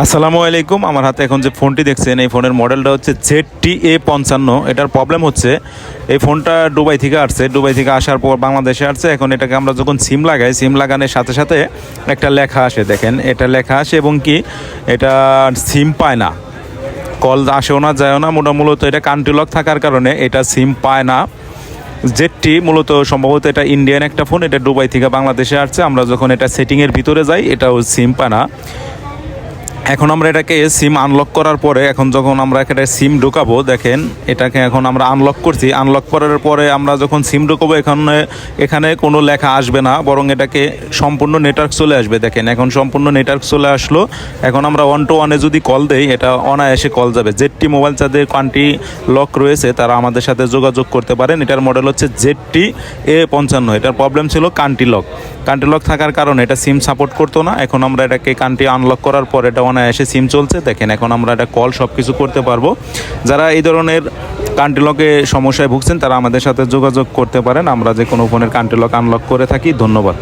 আসসালামু আলাইকুম। আমার হাতে এখন যে ফোনটি দেখছেন, এই ফোনের মডেলটা হচ্ছে জেড টি এ পঞ্চান্ন। এটার প্রবলেম হচ্ছে, এই ফোনটা দুবাই থেকে আসছে। দুবাই থেকে আসার পর বাংলাদেশে আসছে। এখন এটাকে আমরা যখন সিম লাগাই, সিম লাগানোর সাথে সাথে একটা লেখা আসে, দেখেন। এটা লেখা আসে এবং কি, এটা সিম পায় না। কল আসেও না, যায়ও না। মোটা মূলত এটা কান্ট্রি লক থাকার কারণে এটা সিম পায় না। জেটটি মূলত সম্ভবত এটা ইন্ডিয়ান একটা ফোন। এটা দুবাই থেকে বাংলাদেশে আসছে। আমরা যখন এটা সেটিংয়ের ভিতরে যাই, এটাও সিম পায় না। এখন আমরা এটাকে সিম আনলক করার পরে এখন যখন আমরা এখানে সিম ঢোকাবো, দেখেন এটাকে এখন আমরা আনলক করছি। আনলক করার পরে আমরা যখন সিম ঢোকাবো, এখানে এখানে কোনো লেখা আসবে না, বরং এটাকে সম্পূর্ণ নেটওয়ার্ক চলে আসবে। দেখেন, এখন সম্পূর্ণ নেটওয়ার্ক চলে আসলো। এখন আমরা ওয়ান টু ওয়ানে যদি কল দেই, এটা অনায়াসে কল যাবে। জেডটি মোবাইল যাদের কান্ট্রি লক রয়েছে, তারা আমাদের সাথে যোগাযোগ করতে পারেন। এটার মডেল হচ্ছে জেডটি এ পঞ্চান্ন। এটার প্রবলেম ছিল কান্টি লক কান্ট্রি লক থাকার কারণে এটা সিম সাপোর্ট করতো না। এখন আমরা এটাকে কান্টি আনলক করার পর এটা অনায়াসে সিম চলছে। দেখেন, এখন আমরা একটা কল সব কিছু করতে পারব। যারা এই ধরনের কান্টিলকে সমস্যায় ভুগছেন, তারা আমাদের সাথে যোগাযোগ করতে পারেন। আমরা যে কোনো ফোনের কান্টিলক আনলক করে থাকি। ধন্যবাদ।